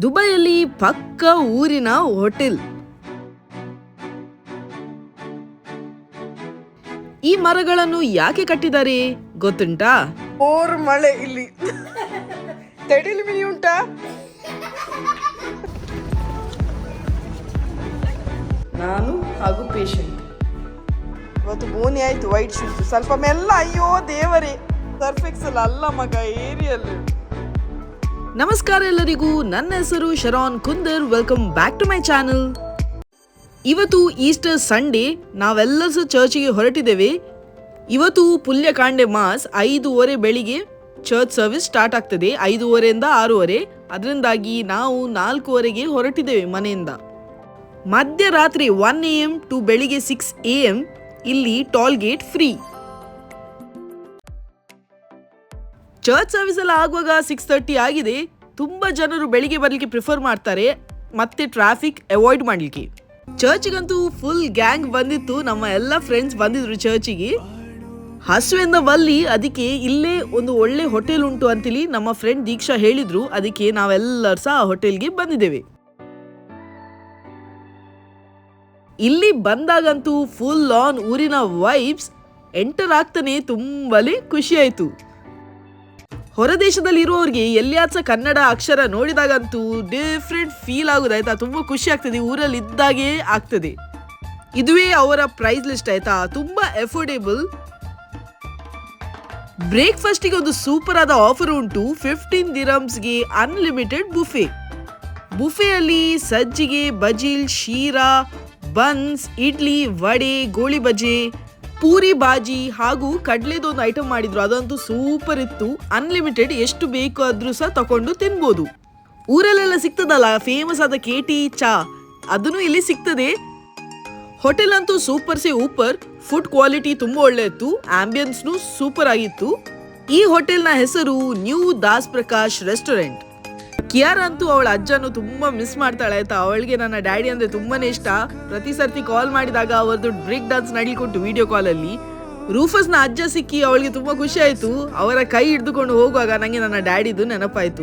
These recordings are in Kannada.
ದುಬೈಯಲ್ಲಿ ಪಕ್ಕ ಊರಿನ ಹೋಟೆಲ್. ಈ ಮರಗಳನ್ನು ಯಾಕೆ ಕಟ್ಟಿದ್ದಾರೆ ಗೊತ್ತುಂಟಾ? ಓರ್ ಮಳೆ ಇಲ್ಲಿ. ತಡಿಲಿ ಮಿನಿ ಉಂಟಾ? ನಾನು ಹಾಗೂ ಪೇಷಂಟ್ ಇವತ್ತು ಬೋನಿ ಆಯ್ತು ವೈಟ್ ಶೂಸ್ ಸ್ವಲ್ಪ ಮೆಲ್ಲ ಅಯ್ಯೋ ದೇವರೇ. ಸರ್ಫೆಕ್ಸಲ್ ಅಲ್ಲ ಮಗ ಏರಿಯಲ್ ನಮಸ್ಕಾರ ಎಲ್ಲರಿಗೂ. ನನ್ನ ಹೆಸರು Sharon Kundar. Welcome back to my channel ಇವತ್ತು ಈಸ್ಟರ್ ಸಂಡೇ ನಾವೆಲ್ಲರೂ ಚರ್ಚಿಗೆ ಹೊರಟಿದ್ದೇವೆ. ಇವತ್ತು ಪುಲ್ಯಕಾಂಡೆ ಮಾಸ್ ಐದೂವರೆ ಬೆಳಿಗ್ಗೆ ಚರ್ಚ್ ಸರ್ವಿಸ್ ಸ್ಟಾರ್ಟ್ ಆಗ್ತದೆ. ಐದೂವರೆಯಿಂದ ಆರೂವರೆ. ಅದರಿಂದಾಗಿ ನಾವು ನಾಲ್ಕೂವರೆಗೆ ಹೊರಟಿದ್ದೇವೆ ಮನೆಯಿಂದ. ಮಧ್ಯರಾತ್ರಿ ಒನ್ ಎ ಎಂ ಟು ಬೆಳಿಗ್ಗೆ ಸಿಕ್ಸ್ ಎ ಎಂ ಇಲ್ಲಿ toll gate free church service ಎಲ್ಲ ಆಗುವಾಗ ಸಿಕ್ಸ್ ತರ್ಟಿ ಆಗಿದೆ. ತುಂಬ ಜನರು ಬೆಳಿಗ್ಗೆ ಬರಲಿಕ್ಕೆ ಪ್ರಿಫರ್ ಮಾಡ್ತಾರೆ. ಮತ್ತೆ ಟ್ರಾಫಿಕ್ ಅವಾಯ್ಡ್ ಮಾಡಲಿಕ್ಕೆ. ಚರ್ಚ್ಗಂತೂ ಫುಲ್ ಗ್ಯಾಂಗ್ ಬಂದಿತ್ತು. ನಮ್ಮ ಎಲ್ಲ ಫ್ರೆಂಡ್ಸ್ ಬಂದಿದ್ರು ಚರ್ಚಿಗೆ ಹಸುವೆಂದ ಬಲ್ಲಿ ಅದಕ್ಕೆ ಇಲ್ಲೇ ಒಂದು ಒಳ್ಳೆ ಹೋಟೆಲ್ ಉಂಟು ಅಂತೇಳಿ ನಮ್ಮ ಫ್ರೆಂಡ್ ದೀಕ್ಷಾ ಹೇಳಿದ್ರು. ಅದಕ್ಕೆ ನಾವೆಲ್ಲರೂ ಸಹ ಆ ಹೋಟೆಲ್ಗೆ ಬಂದಿದ್ದೇವೆ. ಇಲ್ಲಿ ಬಂದಾಗಂತೂ ಫುಲ್ ಆನ್ ಊರಿನ ವೈಬ್ಸ್ ಎಂಟರ್ ಆಗ್ತಾನೆ ತುಂಬಲೇ ಖುಷಿ ಆಯ್ತು ಹೊರದೇಶದಲ್ಲಿ ಇರುವವರಿಗೆ ಎಲ್ಲಿಯಾಚ ಕನ್ನಡ ಅಕ್ಷರ ನೋಡಿದಾಗಂತೂ ಡಿಫ್ರೆಂಟ್ ಫೀಲ್ ಆಗುದು ಆಯ್ತಾ? ತುಂಬಾ ಖುಷಿ ಆಗ್ತದೆ. ಊರಲ್ಲಿ ಇದ್ದಾಗೆ ಆಗ್ತದೆ. ಇದುವೇ ಅವರ ಪ್ರೈಸ್ ಲಿಸ್ಟ್ ಆಯ್ತಾ? ತುಂಬಾ ಎಫೋರ್ಡೇಬಲ್ ಬ್ರೇಕ್ಫಾಸ್ಟಿಗೆ ಒಂದು ಸೂಪರ್ ಆದ ಆಫರ್ ಉಂಟು. ಫಿಫ್ಟೀನ್ ದಿರಮ್ಸ್ಗೆ ಅನ್ಲಿಮಿಟೆಡ್ ಬುಫೆ ಬುಫೆಯಲ್ಲಿ ಸಜ್ಜಿಗೆ, ಬಜಿಲ್, ಶೀರಾ ಬನ್ಸ್ ಇಡ್ಲಿ, ವಡೆ, ಗೋಳಿ ಬಜೆ ಪೂರಿ, ಬಾಜಿ ಹಾಗೂ ಕಡ್ಲೆದು ಒಂದು ಐಟಮ್ ಮಾಡಿದ್ರು. ಅದಂತೂ ಸೂಪರ್ ಇತ್ತು. ಅನ್ಲಿಮಿಟೆಡ್ ಎಷ್ಟು ಬೇಕು ಆದ್ರೂ ಸಹ ತಕೊಂಡು ತಿನ್ಬೋದು. ಊರಲ್ಲೆಲ್ಲ ಸಿಗ್ತದಲ್ಲ ಫೇಮಸ್ ಆದ ಕೆ ಟಿ ಚಾ. ಅದನ್ನು ಇಲ್ಲಿ ಸಿಗ್ತದೆ. ಹೋಟೆಲ್ ಅಂತೂ ಸೂಪರ್ ಸಿ ಊಪರ್ ಫುಡ್ ಕ್ವಾಲಿಟಿ ತುಂಬ ಒಳ್ಳೆ ಇತ್ತು. ಆಂಬಿಯನ್ಸ್ನು ಸೂಪರ್ ಆಗಿತ್ತು. ಈ ಹೋಟೆಲ್ನ ಹೆಸರು ನ್ಯೂ ದಾಸ್ ಪ್ರಕಾಶ್ ರೆಸ್ಟೋರೆಂಟ್ ಅಂತೂ ಅವಳ ಅಜ್ಜನು ತುಂಬಾ ಮಿಸ್ ಮಾಡ್ತಾಳೆ ಆಯ್ತಾ? ಅವಳಿಗೆ ನನ್ನ ಡ್ಯಾಡಿ ಅಂದ್ರೆ ತುಂಬಾನೇ ಇಷ್ಟ. ಪ್ರತಿ ಸರ್ತಿ ಕಾಲ್ ಮಾಡಿದಾಗ ಅವರದ್ದು ಬ್ರೇಕ್ ಡಾನ್ಸ್ ನಡೀಕೊಟ್ಟು ವಿಡಿಯೋ ಕಾಲಲ್ಲಿ ರೂಫಸ್ನ ಅಜ್ಜ ಸಿಕ್ಕಿ ಅವಳಿಗೆ ತುಂಬಾ ಖುಷಿ ಆಯ್ತು. ಅವರ ಕೈ ಹಿಡಿದುಕೊಂಡು ಹೋಗುವಾಗ ನನಗೆ ನನ್ನ ಡ್ಯಾಡಿದು ನೆನಪಾಯ್ತು.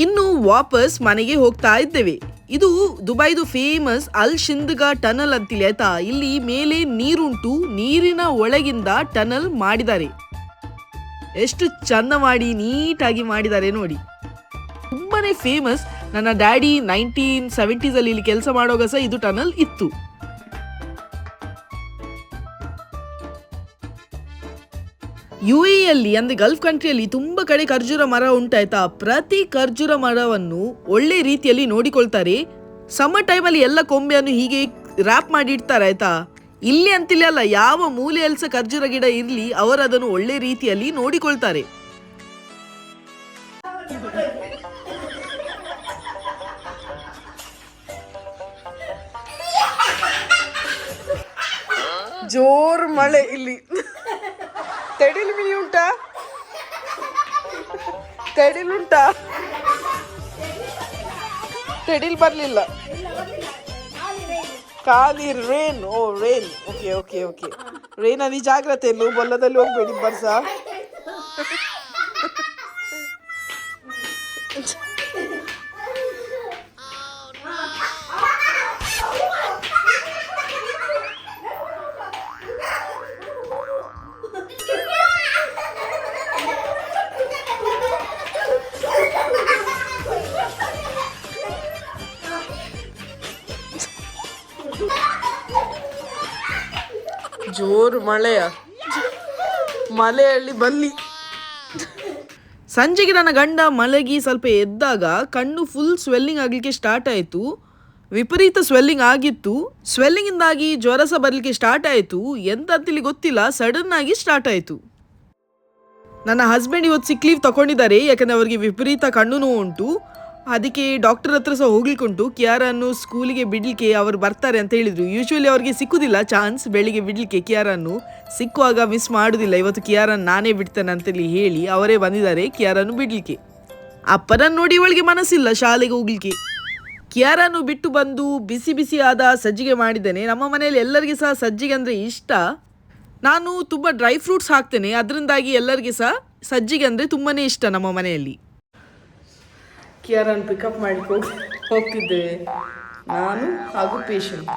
ಇನ್ನು ವಾಪಸ್ ಮನೆಗೆ ಹೋಗ್ತಾ ಇದ್ದೇವೆ. ಇದು ದುಬೈದು ಫೇಮಸ್ ಅಲ್ ಶಿಂದ್ಗಾ ಟನಲ್ ಅಂತಿಲ್ಲ ಆಯ್ತಾ? ಇಲ್ಲಿ ಮೇಲೆ ನೀರುಂಟು, ನೀರಿನ ಒಳಗಿಂದ ಟನಲ್ ಮಾಡಿದ್ದಾರೆ. ಎಷ್ಟು ಚಂದ ಮಾಡಿ ನೀಟಾಗಿ ಮಾಡಿದ್ದಾರೆ ನೋಡಿ. ತುಂಬಾನೇ ಫೇಮಸ್ ನನ್ನ ಡ್ಯಾಡಿ ನೈನ್ಟೀನ್ ಸೆವೆಂಟೀಸ್ ಅಲ್ಲಿ ಇಲ್ಲಿ ಕೆಲಸ ಮಾಡೋಗ ಸಹ ಇದು ಟನಲ್ ಇತ್ತು. ಯು ಅಲ್ಲಿ, ಅಂದ್ರೆ ಗಲ್ಫ್ ಕಂಟ್ರಿಯಲ್ಲಿ ತುಂಬಾ ಕಡೆ ಖರ್ಜೂರ ಮರ ಉಂಟಾಯ್ತಾ, ಪ್ರತಿ ಖರ್ಜೂರ ಮರವನ್ನು ಒಳ್ಳೆ ರೀತಿಯಲ್ಲಿ ನೋಡಿಕೊಳ್ತಾರೆ. ಸಮ್ಮರ್ ಟೈಮಲ್ಲಿ ಎಲ್ಲ ಕೊಂಬೆಯನ್ನು ಹೀಗೆ ರ್ಯಾಪ್ ಮಾಡಿ ಇಡ್ತಾರೆ ಆಯ್ತಾ? ಇಲ್ಲಿ ಅಂತಿಲ್ಲ ಅಲ್ಲ, ಯಾವ ಮೂಲೆಯಲ್ಲಿ ಸಹ ಖರ್ಜೂರ ಗಿಡ ಇರ್ಲಿ ಅವರು ಅದನ್ನು ಒಳ್ಳೆ ರೀತಿಯಲ್ಲಿ ನೋಡಿಕೊಳ್ತಾರೆ. ಜೋರ್ ಮಳೆ ಇಲ್ಲಿ. ತೆಡಿಲ್ ಮಿನಿ ಉಂಟಾ? ತಡಿಲ್ ಉಂಟಾ? ತಡಿಲ್ ಬರ್ಲಿಲ್ಲ. ಖಾಲಿ rain oh rain okay okay okay rain ಅಲ್ಲಿ ಜಾಗ್ರತೆ ಎಲ್ಲೂ ಬೊಲ್ಲದಲ್ಲಿ ಹೋಗ್ಬೇಡಿ, ಬರ್ಸ? ಜೋರು ಮಳೆಯ ಮಲೆಯಲ್ಲಿ ಬಲ್ಲಿ. ಸಂಜೆಗೆ ನನ್ನ ಗಂಡ ಮಲಗಿ ಸ್ವಲ್ಪ ಎದ್ದಾಗ ಕಣ್ಣು ಫುಲ್ ಸ್ವೆಲ್ಲಿಂಗ್ ಆಗಲಿಕ್ಕೆ ಸ್ಟಾರ್ಟ್ ಆಯಿತು. ವಿಪರೀತ ಸ್ವೆಲ್ಲಿಂಗ್ ಆಗಿತ್ತು. ಸ್ವೆಲ್ಲಿಂಗ್ ಇಂದಾಗಿ ಜ್ವರ ಸಹ ಬರಲಿಕ್ಕೆ ಸ್ಟಾರ್ಟ್ ಆಯಿತು. ಎಂತ ಗೊತ್ತಿಲ್ಲ ಸಡನ್ ಆಗಿ ಸ್ಟಾರ್ಟ್ ಆಯಿತು. ನನ್ನ ಹಸ್ಬೆಂಡ್ ಇವತ್ತು ಸಿಕ್ ಲೀವ್ ತಗೊಂಡಿದ್ದಾರೆ ಯಾಕಂದ್ರೆ ಅವರಿಗೆ ವಿಪರೀತ ಕಣ್ಣು ಉಂಟು ಅದಕ್ಕೆ ಡಾಕ್ಟರ್ ಹತ್ರ ಸಹ ಹೋಗ್ಲಿಕ್ಕುಂಟು. ಕಿಯಾರನ್ನು ಸ್ಕೂಲಿಗೆ ಬಿಡ್ಲಿಕ್ಕೆ ಅವರು ಬರ್ತಾರೆ ಅಂತ ಹೇಳಿದ್ರು. ಯೂಶ್ವಲಿ ಅವ್ರಿಗೆ ಸಿಕ್ಕುದಿಲ್ಲ ಚಾನ್ಸ್ ಬೆಳಿಗ್ಗೆ ಬಿಡ್ಲಿಕ್ಕೆ ಕಿಯಾರನ್ನು. ಸಿಕ್ಕುವಾಗ ಮಿಸ್ ಮಾಡುದಿಲ್ಲ. ಇವತ್ತು ಕಿಯಾರನ್ ನಾನೇ ಬಿಡ್ತೇನೆ ಅಂತೇಳಿ ಹೇಳಿ ಅವರೇ ಬಂದಿದ್ದಾರೆ ಕಿಯಾರನ್ನು ಬಿಡ್ಲಿಕ್ಕೆ. ಅಪ್ಪನನ್ನು ನೋಡಿ ಇವಳಿಗೆ ಮನಸ್ಸಿಲ್ಲ ಶಾಲೆಗೆ ಹೋಗ್ಲಿಕ್ಕೆ. ಕಿಯಾರನ್ನು ಬಿಟ್ಟು ಬಂದು ಬಿಸಿ ಬಿಸಿ ಆದ ಸಜ್ಜಿಗೆ ಮಾಡಿದ್ದೇನೆ. ನಮ್ಮ ಮನೆಯಲ್ಲಿ ಎಲ್ಲರಿಗೆ ಸಹ ಸಜ್ಜಿಗೆ ಅಂದರೆ ಇಷ್ಟ. ನಾನು ತುಂಬ ಡ್ರೈ ಫ್ರೂಟ್ಸ್ ಹಾಕ್ತೇನೆ. ಅದರಿಂದಾಗಿ ಎಲ್ಲರಿಗೆ ಸಹ ಸಜ್ಜಿಗೆ ಅಂದರೆ ತುಂಬಾ ಇಷ್ಟ ನಮ್ಮ ಮನೆಯಲ್ಲಿ. ಕಿಯಾರನ್ ಪಿಕಪ್ ಮಾಡಿಕೊಂಡು ಹೋಗಿ ಹೋಗ್ತಿದ್ದೇವೆ ನಾನು ಹಾಗೂ ಪೇಷಂಟ್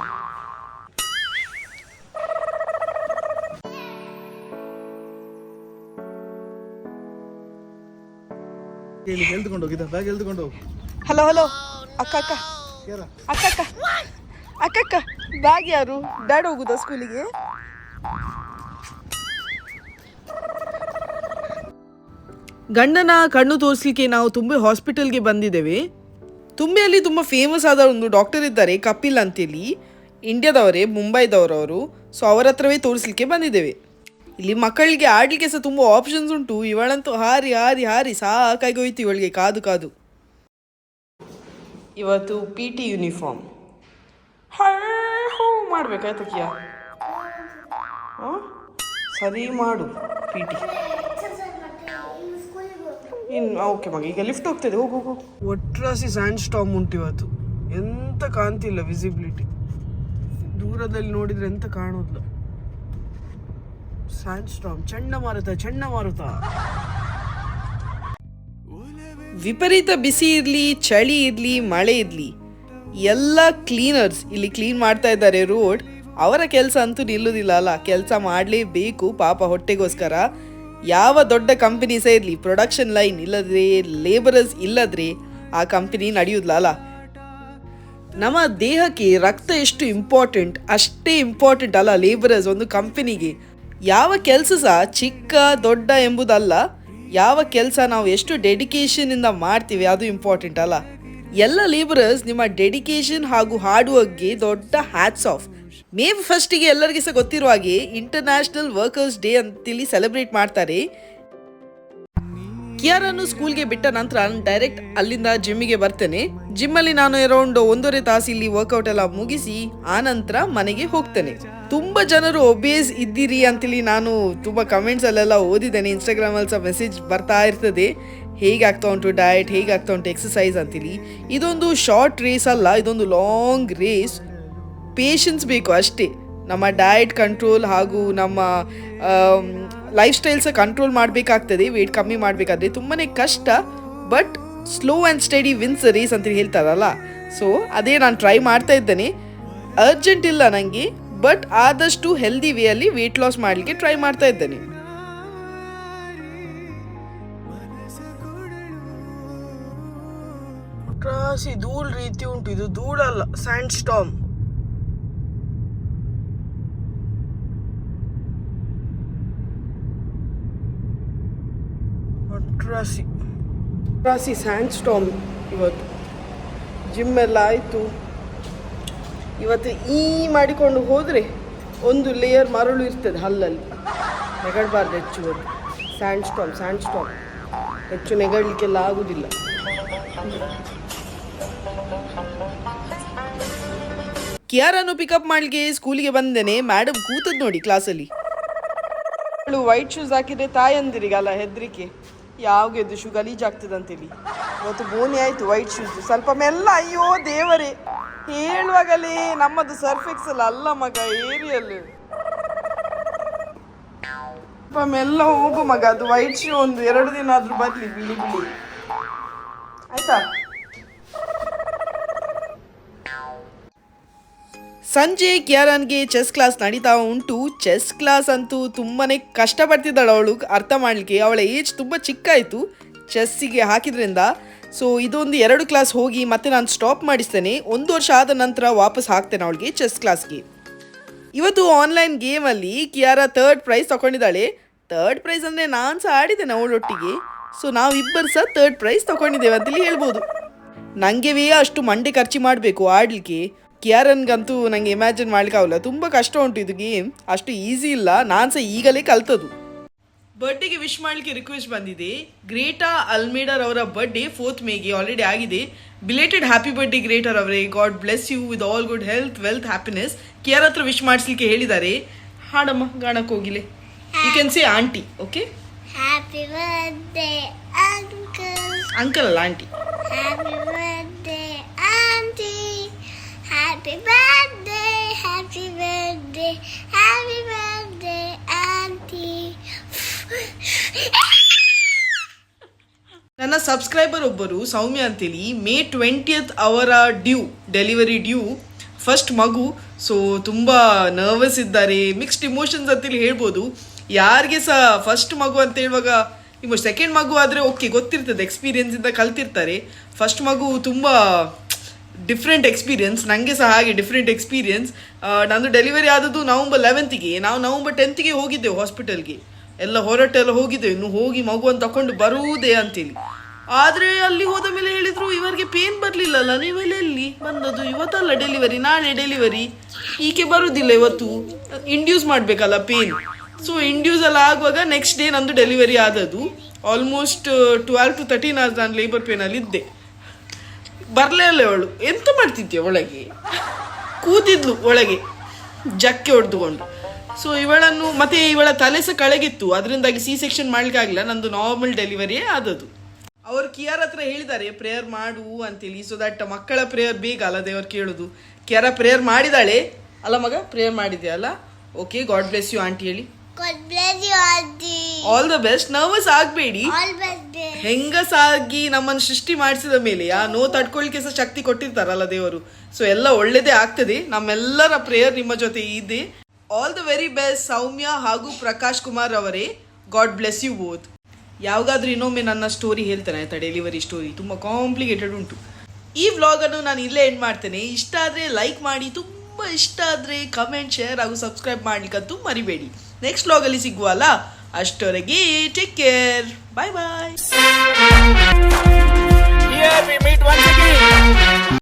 ಹೇಳಿ ಎಲ್ದುಕೊಂಡು ಹೋಗಿದ್ದ ಬ್ಯಾಗ್ ಎಲ್ದುಕೊಂಡು ಹೋಗು. ಹಲೋ ಹಲೋ ಅಕ್ಕ ಅಕ್ಕ. ಯಾರ? ಅಕ್ಕ ಅಕ್ಕ. ಅಕ್ಕ ಅಕ್ಕ. ಬ್ಯಾಗ್ ಯಾರು? ಡ್ಯಾಡ್ ಹೋಗುದಾ ಸ್ಕೂಲಿಗೆ ಗಂಡನ ಕಣ್ಣು ತೋರಿಸ್ಲಿಕ್ಕೆ ನಾವು ತುಂಬೆ ಹಾಸ್ಪಿಟಲ್ಗೆ ಬಂದಿದ್ದೇವೆ. ತುಂಬೆಯಲ್ಲಿ ತುಂಬ ಫೇಮಸ್ ಆದ ಒಂದು ಡಾಕ್ಟರ್ ಇದ್ದಾರೆ, ಕಪಿಲ್ ಅಂತೇಳಿ. ಇಂಡಿಯಾದವರೇ, ಮುಂಬೈದವರವರು. ಸೊ ಅವರ ಹತ್ರವೇ ತೋರಿಸ್ಲಿಕ್ಕೆ ಬಂದಿದ್ದೇವೆ. ಇಲ್ಲಿ ಮಕ್ಕಳಿಗೆ ಆಡಲಿಕ್ಕೆ ಸಹ ತುಂಬ ಆಪ್ಷನ್ಸ್ ಉಂಟು. ಇವಳಂತೂ ಹಾರಿ ಹಾರಿ ಹಾರಿ ಸಾಕಾಗಿ ಹೋಯ್ತು ಇವಳಿಗೆ, ಕಾದು ಕಾದು. ಇವತ್ತು ಪಿ ಟಿ ಯೂನಿಫಾರ್ಮ್ ಹೋ ಮಾಡ್ಬೇಕಾಯ್ತು ಕಿಯಾ? ಸರಿ ಮಾಡು ಪಿ ಟಿ ಇನ್ನು ಓಕೆ ಮಗ ಈಗ ಲಿಫ್ಟ್ ಹೋಗ್ತದೆ ಹೋಗು ಹೋಗು ಒಟ್ರಾಸಿ ಸ್ಯಾಂಡ್ ಸ್ಟಾಮ್ ಉಂಟು ಇವತ್ತು. ಎಂತ ಕಾಣ್ತಿಲ್ಲ ವಿಸಿಬಿಲಿಟಿ ದೂರದಲ್ಲಿ ನೋಡಿದ್ರೆ ಎಂತ ಕಾಣೋದಿಲ್ಲ ಸ್ಯಾಂಡ್ ಸ್ಟಾಮ್ ಚಂಡಮಾರುತ ಚಂಡಮಾರುತ ವಿಪರೀತ ಬಿಸಿ ಇರಲಿ ಚಳಿ ಇರಲಿ ಮಳೆ ಇರಲಿ. ಎಲ್ಲ ಕ್ಲೀನರ್ಸ್ ಇಲ್ಲಿ ಕ್ಲೀನ್ ಮಾಡ್ತಾ ಇದ್ದಾರೆ ರೋಡ್ ಅವರ ಕೆಲಸ ಅಂತೂ ನಿಲ್ಲುವುದಿಲ್ಲ ಅಲ್ಲ. ಕೆಲಸ ಮಾಡಲೇಬೇಕು ಪಾಪ ಹೊಟ್ಟೆಗೋಸ್ಕರ. ಯಾವ ದೊಡ್ಡ ಕಂಪನಿ ಸಹ ಇರಲಿ ಪ್ರೊಡಕ್ಷನ್ ಲೈನ್ ಇಲ್ಲದ್ರೆ ಲೇಬರರ್ಸ್ ಇಲ್ಲದ್ರೆ ಆ ಕಂಪನಿ ನಡೆಯುವುದಿಲ್ಲ ನಮ್ಮ ದೇಹಕ್ಕೆ ರಕ್ತ ಎಷ್ಟು ಇಂಪಾರ್ಟೆಂಟ್ ಅಷ್ಟೇ ಇಂಪಾರ್ಟೆಂಟ್ ಅಲ್ಲ ಲೇಬರರ್ಸ್ ಒಂದು ಕಂಪನಿಗೆ ಯಾವ ಕೆಲಸ ಸಹ ಚಿಕ್ಕ, ದೊಡ್ಡ ಎಂಬುದಲ್ಲ, ಯಾವ ಕೆಲಸ ನಾವು ಎಷ್ಟು ಡೆಡಿಕೇಶನ್ ಇಂದ ಮಾಡ್ತೀವಿ ಅದು ಇಂಪಾರ್ಟೆಂಟ್ ಅಲ್ಲ. ಎಲ್ಲ ಲೇಬರರ್ಸ್ ನಿಮ್ಮ ಡೆಡಿಕೇಶನ್ ಹಾಗೂ ಹಾರ್ಡ್ ವರ್ಕ್ಗೆ ದೊಡ್ಡ ಹ್ಯಾಟ್ಸ್ ಆಫ್ ಮೇ ಫಸ್ಟಿಗೆ ಎಲ್ಲರಿಗೂ ಸಹ ಗೊತ್ತಿರುವ ಹಾಗೆ ಇಂಟರ್ನ್ಯಾಷನಲ್ ವರ್ಕರ್ಸ್ ಡೇ ಅಂತೇಳಿ ಸೆಲೆಬ್ರೇಟ್ ಮಾಡ್ತಾರೆ. ಕಿಯಾರನ್ನು ಸ್ಕೂಲ್ಗೆ ಬಿಟ್ಟ ನಂತರ ನಾನು ಡೈರೆಕ್ಟ್ ಅಲ್ಲಿಂದ ಜಿಮ್ಮಿಗೆ ಬರ್ತೇನೆ. ಜಿಮ್ಮಲ್ಲಿ ನಾನು ಅರೌಂಡ್ ಒಂದೂವರೆ ತಾಸು ಇಲ್ಲಿ ವರ್ಕೌಟ್ ಎಲ್ಲ ಮುಗಿಸಿ ಆನಂತರ ನಂತರ ಮನೆಗೆ ಹೋಗ್ತೇನೆ. ತುಂಬಾ ಜನರು ಒಬೇಸ್ ಇದ್ದೀರಿ ಅಂತೇಳಿ ನಾನು ತುಂಬಾ ಕಮೆಂಟ್ಸ್ ಅಲ್ಲೆಲ್ಲ ಓದಿದ್ದೇನೆ. ಇನ್ಸ್ಟಾಗ್ರಾಮ್ ಅಲ್ಲಿ ಸಹ ಮೆಸೇಜ್ ಬರ್ತಾ ಇರ್ತದೆ. ಹೇಗೆ ಆಗ್ತಾ ಉಂಟು ಡಯಟ್ ಹೇಗೆ ಆಗ್ತಾ ಉಂಟು ಎಕ್ಸಸೈಸ್ ಅಂತೇಳಿ. ಇದೊಂದು ಶಾರ್ಟ್ ರೇಸ್ ಅಲ್ಲ, ಇದೊಂದು ಲಾಂಗ್ ರೇಸ್ ಪೇಷನ್ಸ್ ಬೇಕು ಅಷ್ಟೇ. ನಮ್ಮ ಡಯಟ್ ಕಂಟ್ರೋಲ್ ಹಾಗೂ ನಮ್ಮ ಲೈಫ್ ಸ್ಟೈಲ್ಸ್ ಕಂಟ್ರೋಲ್ ಮಾಡಬೇಕಾಗ್ತದೆ ವೆಯ್ಟ್ ಕಮ್ಮಿ ಮಾಡಬೇಕಾದ್ರೆ ತುಂಬಾ ಕಷ್ಟ but slow and steady wins race ಅಂತ ಹೇಳ್ತಾರಲ್ಲ. ಸೊ ಅದೇ ನಾನು ಟ್ರೈ ಮಾಡ್ತಾ ಇದ್ದೇನೆ. ಅರ್ಜೆಂಟ್ ಇಲ್ಲ ನನಗೆ ಬಟ್ ಆದಷ್ಟು ಹೆಲ್ದಿ ವೇಯಲ್ಲಿ ವೆಯ್ಟ್ ಲಾಸ್ ಮಾಡಲಿಕ್ಕೆ ಟ್ರೈ ಮಾಡ್ತಾ ಇದ್ದೇನೆ. ಕ್ರಾಸಿ ಧೂಳ್ ರೀತಿ ಉಂಟು, ಇದು ಧೂಳಲ್ಲ ಸ್ಯಾಂಡ್ ಸ್ಟಾಮ್ ರಾಸಿ ಕ್ರಾಸಿ ಸ್ಯಾಂಡ್ ಸ್ಟಾಮ್ ಇವತ್ತು. ಜಿಮ್ ಎಲ್ಲ ಆಯಿತು. ಇವತ್ತು ಈ ಮಾಡಿಕೊಂಡು ಹೋದರೆ ಒಂದು ಲೇಯರ್ ಮರಳು ಇರ್ತದೆ ಹಲ್ಲಲ್ಲಿ. ನೆಗಡಬಾರ್ದು ಹೆಚ್ಚು ಇವತ್ತು ಸ್ಯಾಂಡ್ ಸ್ಟಾಮ್ ಸ್ಯಾಂಡ್ ಸ್ಟಾಮ್ ಹೆಚ್ಚು ನೆಗಡಲಿಕ್ಕೆಲ್ಲ ಆಗುದಿಲ್ಲ. ಕಿಯಾರನ್ನು ಪಿಕಪ್ ಮಾಡಲಿಕ್ಕೆ ಸ್ಕೂಲಿಗೆ ಬಂದೇನೆ. ಮೇಡಮ್ ಕೂತದ್ ನೋಡಿ ಕ್ಲಾಸಲ್ಲಿ ವೈಟ್ ಶೂಸ್ ಹಾಕಿದ್ರೆ ತಾಯಂದಿರಿಗಲ್ಲ ಹೆದರಿಕೆ. ಯಾವ ಗೆದ್ದು ಶೂ ಗಲೀಜಾಗ್ತದಂತೇಳಿ. ಇವತ್ತು ಬೋನಿ ಆಯಿತು ವೈಟ್ ಶೂಸ್ ಸ್ವಲ್ಪ ಮೆಲ್ಲ ಅಯ್ಯೋ ದೇವರೇ. ಹೇಳುವಾಗಲೇ ನಮ್ಮದು ಸರ್ಫ್ ಅಲ್ಲ ಅಲ್ಲ ಮಗ ಏರಿಯಲ್ ಸ್ವಲ್ಪ ಮೆಲ್ಲ ಹೋಗು ಮಗ, ಅದು ವೈಟ್ ಶೂ ಒಂದು ಎರಡು ದಿನ ಆದರೂ ಬರ್ಲಿ, ಬಿಳಿ ಬಿಳಿ. ಆಯ್ತಾ? ಸಂಜೆ ಕಿಯಾರನ್ಗೆ ಚೆಸ್ ಕ್ಲಾಸ್ ನಡೀತಾ ಉಂಟು. ಚೆಸ್ ಕ್ಲಾಸ್ ಅಂತೂ ತುಂಬಾನೇ ಕಷ್ಟಪಡ್ತಿದ್ದಾಳೆ ಅವಳು. ಅರ್ಥ ಮಾಡಲಿಕ್ಕೆ ಅವಳ ಏಜ್ ತುಂಬ ಚಿಕ್ಕ ಆಯಿತು ಚೆಸ್ಸಿಗೆ ಹಾಕಿದ್ರಿಂದ. ಸೊ ಇದೊಂದು ಎರಡು ಕ್ಲಾಸ್ ಹೋಗಿ ಮತ್ತೆ ನಾನು ಸ್ಟಾಪ್ ಮಾಡಿಸ್ತೇನೆ. ಒಂದು ವರ್ಷ ಆದ ನಂತರ ವಾಪಸ್ ಹಾಕ್ತೇನೆ ಅವಳಿಗೆ ಚೆಸ್ ಕ್ಲಾಸ್ಗೆ. ಇವತ್ತು ಆನ್ಲೈನ್ ಗೇಮಲ್ಲಿ ಕಿಯಾರ ಥರ್ಡ್ ಪ್ರೈಸ್ ತಗೊಂಡಿದ್ದಾಳೆ ಥರ್ಡ್ ಪ್ರೈಸ್ ಅಂದರೆ ನಾನು ಸಹ ಆಡಿದ್ದೇನೆ ಅವಳೊಟ್ಟಿಗೆ. ಸೊ ನಾವಿಬ್ಬರು ಸಹ ಥರ್ಡ್ ಪ್ರೈಸ್ ತಗೊಂಡಿದ್ದೇವೆ ಅಂತೇಳಿ ಹೇಳ್ಬೋದು. ನನಗೆವೇ ಅಷ್ಟು ಮಂಡೆ ಖರ್ಚು ಮಾಡಬೇಕು ಆಡಲಿಕ್ಕೆ. ಕಿಯಾರನ್ಗಂತೂ ನನಗೆ ಇಮ್ಯಾಜಿನ್ ಮಾಡ್ಲಿಕ್ಕೆ ಆಗಲ್ಲ. ತುಂಬ ಕಷ್ಟ ಉಂಟು ಇದು ಗೇಮ್ ಅಷ್ಟು ಈಸಿ ಇಲ್ಲ. ನಾನು ಸಹ ಈಗಲೇ ಕಲ್ತದು ಬರ್ಡೇಗೆ ವಿಶ್ ಮಾಡಲಿಕ್ಕೆ ರಿಕ್ವೆಸ್ಟ್ ಬಂದಿದೆ. ಗ್ರೇಟಾ ಅಲ್ಮೇಡರ್ ಅವರ ಬರ್ಡೇ ಫೋರ್ತ್ ಮೇಗೆ ಆಲ್ರೆಡಿ ಆಗಿದೆ. ಬಿಲೇಟೆಡ್ ಹ್ಯಾಪಿ ಬರ್ಡೇ ಗ್ರೇಟರ್ ಅವರೇ God bless you with all good health wealth happiness care ಹತ್ರ ವಿಶ್ ಮಾಡಿಸ್ಲಿಕ್ಕೆ ಹೇಳಿದ್ದಾರೆ. ಹಾಡಮ್ಮ ಗಾಣಕ್ಕೆ ಹೋಗಿಲೆ. You can say aunty okay. Uncle ಅಲ್ಲ aunty Happy birthday, Auntie. Happy birthday, happy birthday, happy birthday, Auntie. ನನ್ನ ಸಬ್ಸ್ಕ್ರೈಬರ್ ಒಬ್ಬರು ಸೌಮ್ಯ ಅಂತೇಳಿ ಮೇ ಟ್ವೆಂಟಿಯತ್ ಅವರ ಡ್ಯೂ ಡೆಲಿವರಿ ಡ್ಯೂ ಫಸ್ಟ್ ಮಗು. ಸೊ ತುಂಬ ನರ್ವಸ್ ಇದ್ದಾರೆ ಮಿಕ್ಸ್ಡ್ ಇಮೋಷನ್ಸ್ ಅಂತೇಳಿ ಹೇಳ್ಬೋದು. ಯಾರಿಗೆ ಸಹ ಫಸ್ಟ್ ಮಗು ಅಂತ ಹೇಳುವಾಗ ನಿಮ್ಮ ಸೆಕೆಂಡ್ ಮಗು ಆದರೆ ಓಕೆ ಗೊತ್ತಿರ್ತದೆ ಎಕ್ಸ್ಪೀರಿಯನ್ಸಿಂದ ಕಲ್ತಿರ್ತಾರೆ. ಫಸ್ಟ್ ಮಗು ತುಂಬ ಡಿಫ್ರೆಂಟ್ ಎಕ್ಸ್ಪೀರಿಯನ್ಸ್ ನನಗೆ ಸಹ ಹಾಗೆ ಡಿಫ್ರೆಂಟ್ ಎಕ್ಸ್ಪೀರಿಯನ್ಸ್ ನಂದು ಡೆಲಿವರಿ ಆದದ್ದು ನವಂಬರ್ ಲೆವೆಂತಿಗೆ ನಾವು ನವಂಬರ್ ಟೆಂತ್ಗೆ ಹೋಗಿದ್ದೆವು ಹಾಸ್ಪಿಟಲ್ಗೆ ಎಲ್ಲ ಹೊರಟೆಲ್ಲ ಹೋಗಿದ್ದೆವು. ಇನ್ನು ಹೋಗಿ ಮಗುವನ್ನು ತಕೊಂಡು ಬರುವುದೇ ಅಂತೇಳಿ ಆದರೆ ಅಲ್ಲಿ ಹೋದ ಮೇಲೆ ಹೇಳಿದ್ರು, ಇವರಿಗೆ ಪೇನ್ ಬರಲಿಲ್ಲಲ್ಲ, ನೀವೆಲ್ಲ ಎಲ್ಲಿ? ಬಂದದ್ದು ಇವತ್ತಲ್ಲ ಡೆಲಿವರಿ ನಾಳೆ ಡೆಲಿವರಿ ಈಕೆ ಬರುವುದಿಲ್ಲ ಇವತ್ತು. ಇಂಡ್ಯೂಸ್ ಮಾಡಬೇಕಲ್ಲ ಪೇನ್ ಸೊ ಇಂಡ್ಯೂಸ್ ಎಲ್ಲ ಆಗುವಾಗ ನೆಕ್ಸ್ಟ್ ಡೇ ನಂದು ಡೆಲಿವರಿ ಆದದ್ದು. Almost twelve to thirteen hours ನಾನು ಲೇಬರ್ ಪೇನಲ್ಲಿ ಇದ್ದೆ ಬರಲೇ ಇಲ್ಲ ಅವಳು ಎಂತ ಮಾಡ್ತಿದ್ದೆ ಒಳಗೆ? ಕೂತಿದ್ಲು ಒಳಗೆ. ಜಕ್ಕೆ ಹೊಡೆದುಕೊಂಡು ಸೊ ಇವಳನ್ನು ಮತ್ತೆ ಇವಳ ತಲೆ ಸಹ ಕಳೆಗಿತ್ತು. ಅದರಿಂದಾಗಿ ಸಿ ಸೆಕ್ಷನ್ ಮಾಡ್ಲಿಕ್ಕೆ ಆಗಿಲ್ಲ ನಂದು ನಾರ್ಮಲ್ ಡೆಲಿವರಿಯೇ ಆದದ್ದು. ಅವರು ಕಿಯರ್ ಹತ್ರ ಹೇಳಿದ್ದಾರೆ ಪ್ರೇಯರ್ ಮಾಡು ಅಂತೇಳಿ. ಸೊ ದಟ್ ಮಕ್ಕಳ ಪ್ರೇಯರ್ ಬೇಗ ಅಲ್ಲ ದೇವರು ಕೇಳೋದು. ಕಿಯಾರ ಪ್ರೇಯರ್ ಮಾಡಿದಾಳೆ. ಅಲ್ಲ ಮಗ ಪ್ರೇಯರ್ ಮಾಡಿದೆ ಅಲ್ಲ? Okay God bless you aunty ಹೇಳಿ. ಆಲ್ ದ ಬೆಸ್ಟ್ ನರ್ವಸ್ ಆಗಬೇಡಿ. ಹೆಂಗಸಾಗಿ ನಮ್ಮನ್ನು ಸೃಷ್ಟಿ ಮಾಡಿಸಿದ ಮೇಲೆ, ಆ ನೋ ತಡ್ಕೊಳ್ಳಿಕ್ಕೆ ಸಹ ಶಕ್ತಿ ಕೊಟ್ಟಿರ್ತಾರಲ್ಲ ದೇವರು. ಸೊ ಎಲ್ಲ ಒಳ್ಳೇದೇ ಆಗ್ತದೆ. ನಮ್ಮೆಲ್ಲರ ಪ್ರೇಯರ್ ನಿಮ್ಮ ಜೊತೆ ಇದೆ. All the very best Soumya ಹಾಗೂ ಪ್ರಕಾಶ್ ಕುಮಾರ್ ಅವರೇ. ಗಾಡ್ ಬ್ಲೆಸ್ ಯು ಬೋತ್ ಯಾವಾಗಾದ್ರೂ ಇನ್ನೊಮ್ಮೆ ನನ್ನ ಸ್ಟೋರಿ ಹೇಳ್ತೇನೆ, ಆಯ್ತಾ? ಡೆಲಿವರಿ ಸ್ಟೋರಿ ತುಂಬ ಕಾಂಪ್ಲಿಕೇಟೆಡ್ ಉಂಟು. ಈ ವ್ಲಾಗನ್ನು ನಾನು ಇಲ್ಲೇ ಎಂಡ್ ಮಾಡ್ತೇನೆ. ಇಷ್ಟ ಆದರೆ ಲೈಕ್ ಮಾಡಿ. ತುಂಬ ಇಷ್ಟ ಆದರೆ ಕಮೆಂಟ್ ಶೇರ್ ಹಾಗೂ ಸಬ್ಸ್ಕ್ರೈಬ್ ಮಾಡ್ಲಿಕ್ಕಂತೂ ಮರಿಬೇಡಿ. ನೆಕ್ಸ್ಟ್ ವ್ಲಾಗಲ್ಲಿ ಸಿಗುವಲ್ಲ? ಅಷ್ಟವರೆಗೆ ಟೇಕ್ ಕೇರ್ ಬಾಯ್ ಬಾಯ್